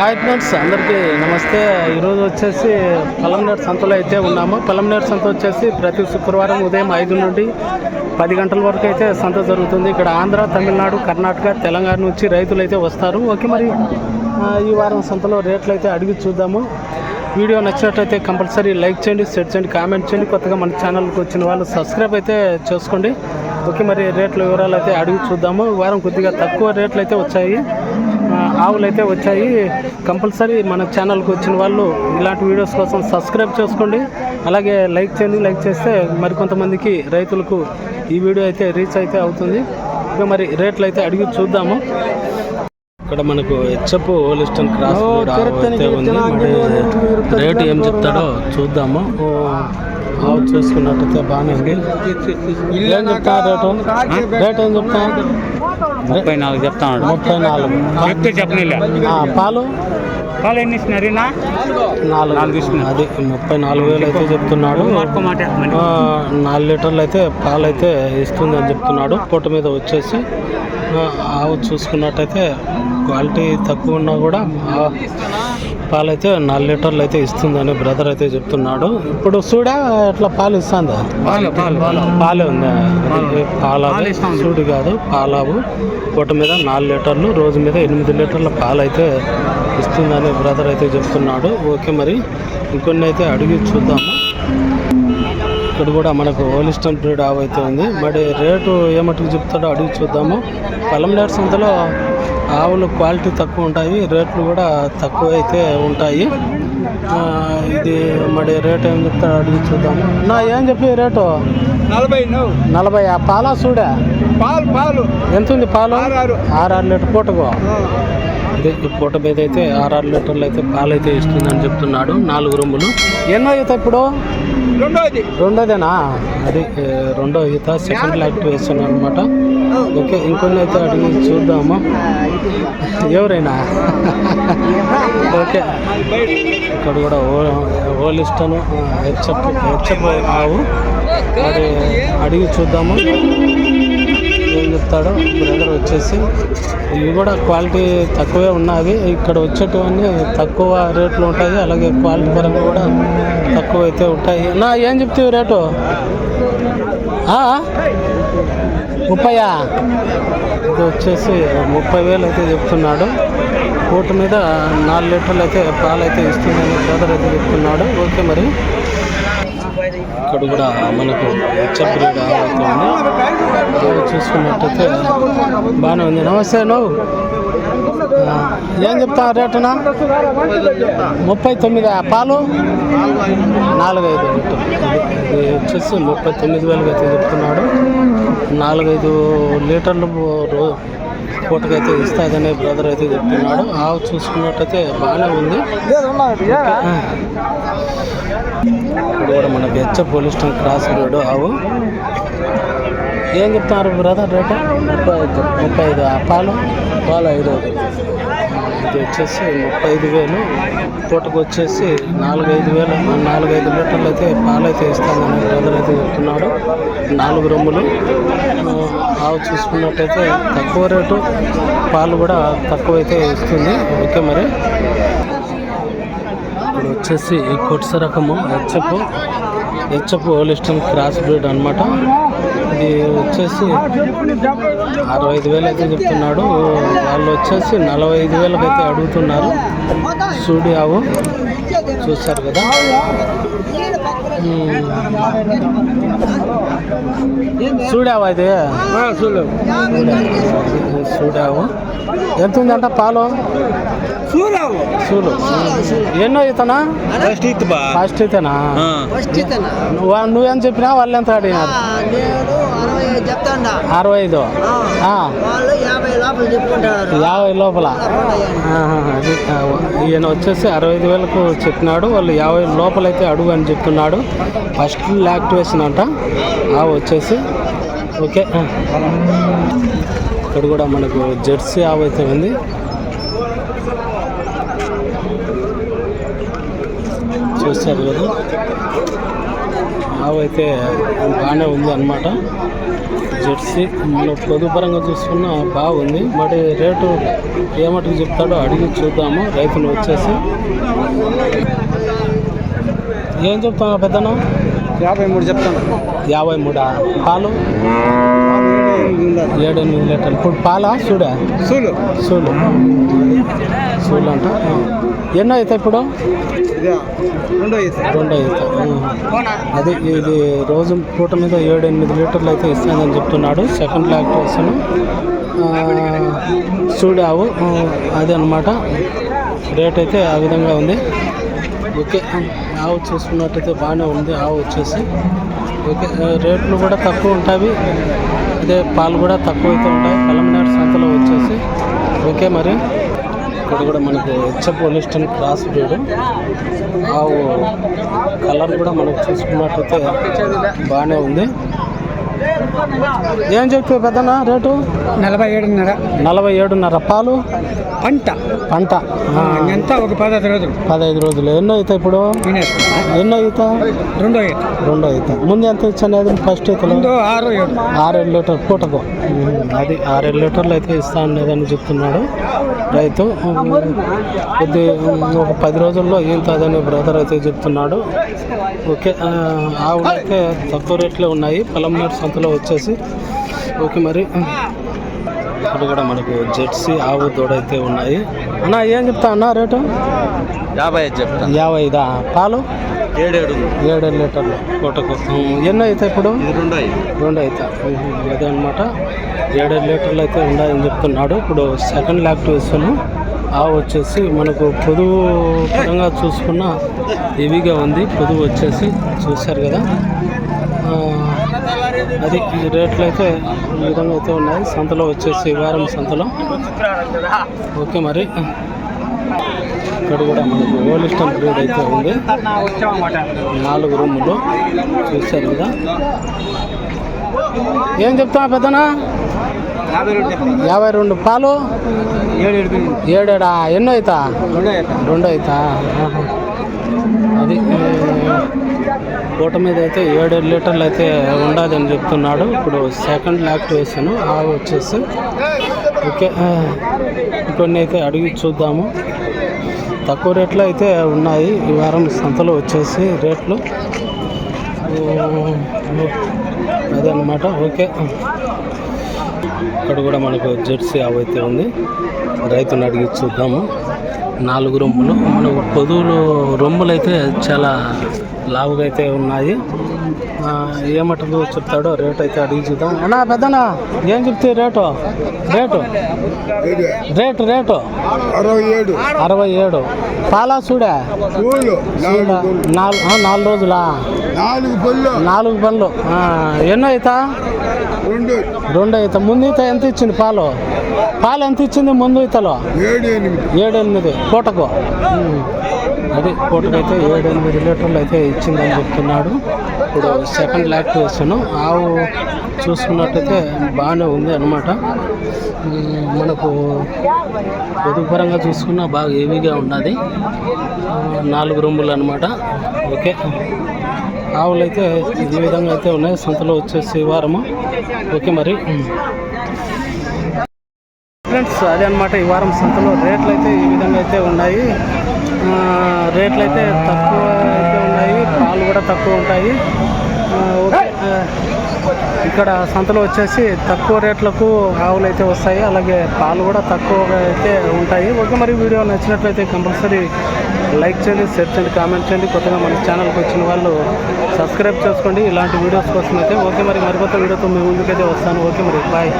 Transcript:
Hi friends అందరికీ నమస్తే. ఈరోజు వచ్చేసి పలంనేరు సంతలో అయితే ఉన్నాము. పలంనేరు సంత వచ్చేసి ప్రతి శుక్రవారం ఉదయం ఐదు నుండి పది గంటల వరకు అయితే సంత జరుగుతుంది. ఇక్కడ ఆంధ్ర తమిళనాడు కర్ణాటక తెలంగాణ నుంచి రైతులు అయితే వస్తారు. ఓకే మరి ఈ వారం సంతలో రేట్లు అయితే అడిగి చూద్దాము. వీడియో నచ్చినట్లయితే కంపల్సరీ లైక్ చేయండి షేర్ చేయండి కామెంట్ చేయండి. కొత్తగా మన ఛానల్కి వచ్చిన వాళ్ళు సబ్స్క్రైబ్ అయితే చేసుకోండి. ఓకే మరి రేట్ల వివరాలు అయితే అడిగి చూద్దాము. వారం కొద్దిగా తక్కువ రేట్లు అయితే వచ్చాయి. ఆవులు అయితే వచ్చాయి. కంపల్సరీ మన ఛానల్కి వచ్చిన వాళ్ళు ఇలాంటి వీడియోస్ కోసం సబ్స్క్రైబ్ చేసుకోండి. అలాగే లైక్ చేయండి. లైక్ చేస్తే మరికొంతమందికి రైతులకు ఈ వీడియో అయితే రీచ్ అయితే అవుతుంది. ఇక మరి రేట్లు అయితే అడిగి చూద్దాము. ఇక్కడ మనకు హెచ్ఎప్ లిస్టన్ క్రాస్ ఉంది. రేటు ఏం చెప్తాడో చూద్దాము. ఆవు చూసుకున్నట్టయితే బాగానే ఉంది. ఏం చెప్తా రేటు? రేట్ ఏం చెప్తా? ముప్పై నాలుగు చెప్తాను ముప్పై నాలుగు. చెప్తే చెప్పనిలే. ఆ, పాలు? వాళ్ళు ఎన్ని ఇస్తున్నారేనా నాలుగు. నాలుగు ఇస్తున్నా. అది ముప్పై నాలుగు వేలు అయితే చెప్తున్నాడు. నాలుగు లీటర్లు అయితే పాలు అయితే ఇస్తుంది అని చెప్తున్నాడు. పొట్ట మీద వచ్చేసి ఆవు చూసుకున్నట్టయితే క్వాలిటీ తక్కువ ఉన్నా కూడా ఆ పాలైతే నాలుగు లీటర్లు అయితే ఇస్తుందని బ్రదర్ అయితే చెప్తున్నాడు. ఇప్పుడు చూడా ఎట్లా పాలు ఇస్తుందా? పాలు పాలు పాలు. పాలే ఉంది? పాలావు? సూడి కాదు పాలావు. పూట మీద నాలుగు లీటర్లు రోజు మీద ఎనిమిది లీటర్ల పాలు అయితే ఇస్తుందని బ్రదర్ అయితే చెప్తున్నాడు. ఓకే మరి ఇంకొన్ని అయితే అడిగి చూద్దాము. ఇక్కడ కూడా మనకు హోలిస్టన్ బ్రీడ్ ఆవు అయితే ఉంది. మరి రేటు ఏమట్టుకు చెప్తాడో అడిగి చూద్దాము. పలంనేరు సంతలో ఆవులు క్వాలిటీ తక్కువ ఉంటాయి రేట్లు కూడా తక్కువ అయితే ఉంటాయి ఇది మరి రేట్ ఏం చెప్తాడో అడిగి చూద్దాము. నా ఏం చెప్పి రేటు? నలభై నలభై. ఆ పాలా చూడా పాలు పాలు. ఎంత ఉంది పాలు? ఆరు. ఆరు. లీటర్ పూటకు? అదే ఈ పూట మీద అయితే ఆరు లీటర్లు అయితే పాలు అయితే ఇస్తుందని చెప్తున్నాడు నాలుగు రూములు ఎన్నో ఈత ఇప్పుడు? రెండోదేనా? అది రెండో ఈత సెకండ్ యాక్టివేషన్ అనమాట ఓకే ఇంకొన్ని అయితే అడిగి చూద్దాము. ఎవరైనా? ఓకే. ఇక్కడ కూడా ఓ ఓలిస్టను హెచ్చప్ హెచ్ఎప్ ఆవు. మరి అడిగి చూద్దాము. ఏం చెప్తాడో బ్రదర్ వచ్చేసి ఇవి కూడా క్వాలిటీ తక్కువే ఉన్నవి ఇక్కడ వచ్చేటివన్నీ తక్కువ రేట్లు ఉంటాయి. అలాగే క్వాలిటీ పరంగా కూడా తక్కువ అయితే ఉంటాయి. నా ఏం చెప్తావు రేటు? ముప్పయా? ఇది వచ్చేసి ముప్పై వేలు అయితే చెప్తున్నాడు. కోటు మీద నాలుగు లీటర్లు అయితే పాలు అయితే ఇస్తుందని బ్రదర్ అయితే చెప్తున్నాడు. ఓకే మరి. ఇక్కడ కూడా మనకు హెచ్ఎఫ్ చూసుకున్నట్టయితే బాగానే ఉంది. నమస్తే నువ్వు ఏం చెప్తా రేటునా ముప్పై తొమ్మిది? పాలు? నాలుగైదు ఐదు ఇది వచ్చేసి ముప్పై తొమ్మిది వేలుగా అయితే చెప్తున్నాడు. నాలుగైదు లీటర్లు పూటకైతే ఇస్తుందని బ్రదర్ అయితే చెప్తున్నాడు. ఆవు చూసుకున్నట్టయితే బాగానే ఉంది. ఇప్పుడు కూడా మనకి HF police station cross road ఆవు. ఏం చెప్తున్నారు బ్రదర్ రేటు? ముప్పై ఐదు. ముప్పై ఐదు. ఆ పాలు? పాలు ఐదు. ఇది వచ్చేసి ముప్పై ఐదు వేలు. పూటకు వచ్చేసి నాలుగైదు వేలు. నాలుగైదు లీటర్లు అయితే పాలు అయితే ఇస్తామని బ్రదర్ అయితే చెప్తున్నాడు నాలుగు రొమ్ములు. ఆవు చూసుకున్నట్టయితే తక్కువ రేటు. పాలు కూడా తక్కువ అయితే ఇస్తుంది. ఓకే మరి. ఇప్పుడు వచ్చేసి ఈ కొట్స రకము HF. HF Holstein cross breed అనమాట ఇది వచ్చేసి అరవై ఐదు వేలు అయితే చెప్తున్నాడు. వాళ్ళు వచ్చేసి నలభై ఐదు వేలకు అయితే? అడుగుతున్నారు సూడి ఆవు చూస్తారు కదా. సూడావా ఇది చూడు సూడావు ఎంత ఉందంట పాలు చూడవు సూలు ఎన్నో ఇతనా ఫస్ట్ ఇతనా? నువ్వు నువ్వేం చెప్పినా వాళ్ళు ఎంత అడిగినారు అరవై ఐదు యాభై లోపల ఈయన వచ్చేసి అరవై ఐదు వేలకు చెప్పినాడు. వాళ్ళు యాభై లోపల అయితే అడుగు అని చెప్తున్నాడు. ఫస్ట్ యాక్టివేషన్ అంట. ఆ వచ్చేసి. ఓకే. ఇక్కడ కూడా మనకు జెర్సీ ఆవు అయితే ఉంది. చూస్తారు కదా? ఆవు అయితే బాగానే ఉంది అనమాట జెర్సీ మన పొదుపరంగా చూసుకున్న బాగుంది. మరి రేటు ఏమట్టుకు చెప్తాడో అడిగి చూద్దాము. రైతులు వచ్చేసి. ఏం చెప్తాను పెద్దనా యాభై మూడు చెప్తాను. యాభై మూడా? పాలు? ఏడు ఎనిమిది లీటర్లు. ఇప్పుడు పాలా? చూడా సూలు. సూలు. సూలు అంట. ఎన్నో అవుతాయి ఇప్పుడు రెండో అవుతాయి అది ఇది రోజు పూట మీద ఏడు ఎనిమిది లీటర్లు అయితే ఇస్తుందని చెప్తున్నాడు సెకండ్ లాక్టేషన్ చూడావు. అదే అనమాట రేట్ అయితే ఆ విధంగా ఉంది. ఓకే ఆవు చూసుకున్నట్టయితే బాగానే ఉంది ఆవు వచ్చేసి. ఓకే రేట్లు కూడా తక్కువ ఉంటాయి. అదే పాలు కూడా తక్కువ అయితే ఉంటాయి. పలమనేరు సంతలో వచ్చేసి. ఓకే మరి. ఇక్కడ కూడా మనకి హెచ్చపోలిస్టన్ క్రాస్ బ్రీడ్ ఆవు కలర్ కూడా మనకు చూసుకున్నట్టయితే బాగానే ఉంది. ఏం చెప్తావు పెద్దనా రేటు? నలభై ఏడున్నర. నలభై ఏడున్నర. పాలు? పంట. పంట. ఎంత? ఒక పదహైదు రోజులు. పదహైదు రోజులు. ఎన్నో అవుతాయి ఇప్పుడు? ఎన్నో అవుతా రెండో ఈత రెండో అవుతా ముందు ఎంత ఇచ్చాను ఫస్ట్ అవుతాను ముందు ఆరు ఏడు. ఆరేడు లీటర్ పూటకు. అది ఆరేడు లీటర్లు అయితే ఇస్తా ఉండేదని చెప్తున్నాడు రైతు. ఉమ్, ఒక పది రోజుల్లో ఈంతదని బ్రదర్ అయితే చెప్తున్నాడు. ఓకే ఆవులు అయితే తక్కువ రేట్లే ఉన్నాయి. పొలంనేరు సంతలో వచ్చేసి. ఓకే మరి. ఇక్కడ కూడా మనకు జెర్సీ ఆవు దూడ అయితే ఉన్నాయి. అన్న ఏం చెప్తా అన్న రేటు? యాభై ఐదు చెప్తాను యాభై ఐదా? పాలు? ఏడేడు ఏడు. లీటర్లు. పూటకు ఎన్నో అయితే ఇప్పుడు? రెండో రెండు అయితే. అదే అనమాట ఏడు లీటర్లు అయితే ఉన్నాయని చెప్తున్నాడు. ఇప్పుడు సెకండ్ లాక్టివేషన్ ఆ వచ్చేసి మనకు పొదువు పరంగా చూసుకున్న హెవీగా ఉంది. పొదువు వచ్చేసి చూశారు కదా. అది ఈ రేట్లు అయితే ఈ విధంగా అయితే ఉన్నాయి. సంతలో వచ్చేసి వారం సంతలో. ఓకే మరి. ఇక్కడ కూడా మనకు ఓలిస్టన్ బ్రీడ్ అయితే ఉంది. నాలుగు రూములు. చూశారు కదా. ఏం చెప్తా పెద్దనా? యాభై రెండు పాలు? ఏడేడా? ఎన్నో అవుతా రెండో రెండు అవుతా అది పూట మీద అయితే ఏడు లీటర్లు అయితే ఉండదని చెప్తున్నాడు. ఇప్పుడు సెకండ్ లాక్టివేషన్ ఆ వచ్చేసి ఓకే. ఆ, కొన్ని అయితే అడిగి చూద్దాము. తక్కువ రేట్లో అయితే ఉన్నాయి. ఈ వారం సంతలో వచ్చేసి రేట్లు. అదే ఓకే. ఇక్కడ కూడా మనకు జెర్సీ ఆవు అయితే ఉంది. రైతుని అడిగి చూద్దాము. నాలుగు రొమ్ములు. మనకు పొదువులు రొమ్ములు అయితే చాలా లావుగా అయితే ఉన్నాయి. ఆ, ఏ మటుకు చెప్తాడో రేట్ అయితే అడిగి చూద్దాం. అన్నా పెద్దనా ఏం చెప్తే రేటు? రేటు? Rate rate? అరవై ఏడు. అరవై ఏడు. పాలా చూడా నాలుగు నాలుగు రోజులా? నాలుగు పళ్ళు నాలుగు పళ్ళు ఎన్నో అవుతా రెండు. రెండు అయితే. ముందు ఈత ఎంత ఇచ్చింది పాలు? పాలు ఎంత ఇచ్చింది ముందు ఈతలో? ఏడు ఎనిమిది. ఏడు ఎనిమిది. పూటకు ఉమ్. అది పూటకు అయితే ఏడు ఎనిమిది లీటర్లు అయితే ఇచ్చిందని చెప్తున్నాడు. ఇప్పుడు సెకండ్ లాక్టివేషన్ ఆవు చూసుకున్నట్టయితే బాగానే ఉంది అనమాట మనకు పొదుపరంగా చూసుకున్నా బాగా ఏవీగా ఉన్నది. నాలుగు రూములు అనమాట ఓకే. ఆవులు అయితే ఈ విధంగా అయితే ఉన్నాయి. సంతలో వచ్చేసి ఈ వారము. ఓకే మరి. ఫ్రెండ్స్ అదే అనమాట ఈ వారం సంతలో రేట్లు అయితే ఈ విధంగా అయితే ఉన్నాయి. రేట్లు అయితే తక్కువ అయితే ఉన్నాయి పాలు కూడా తక్కువ ఉంటాయి. ఓకే. ఇక్కడ సంతలో వచ్చేసి తక్కువ రేట్లకు ఆవులు అయితే వస్తాయి అలాగే పాలు కూడా తక్కువగా అయితే ఉంటాయి. ఓకే మరి వీడియో నచ్చినట్లయితే కంపల్సరీ లైక్ చేయండి షేర్ చేయండి కామెంట్ చేయండి. కొత్తగా మన ఛానల్కి వచ్చిన వాళ్ళు సబ్స్క్రైబ్ చేసుకోండి. ఇలాంటి వీడియోస్ కోసం అయితే ఓకే మరి మరికొత్త వీడియోతో మీ ముందుకైతే వస్తాను. ఓకే మరి బాయ్.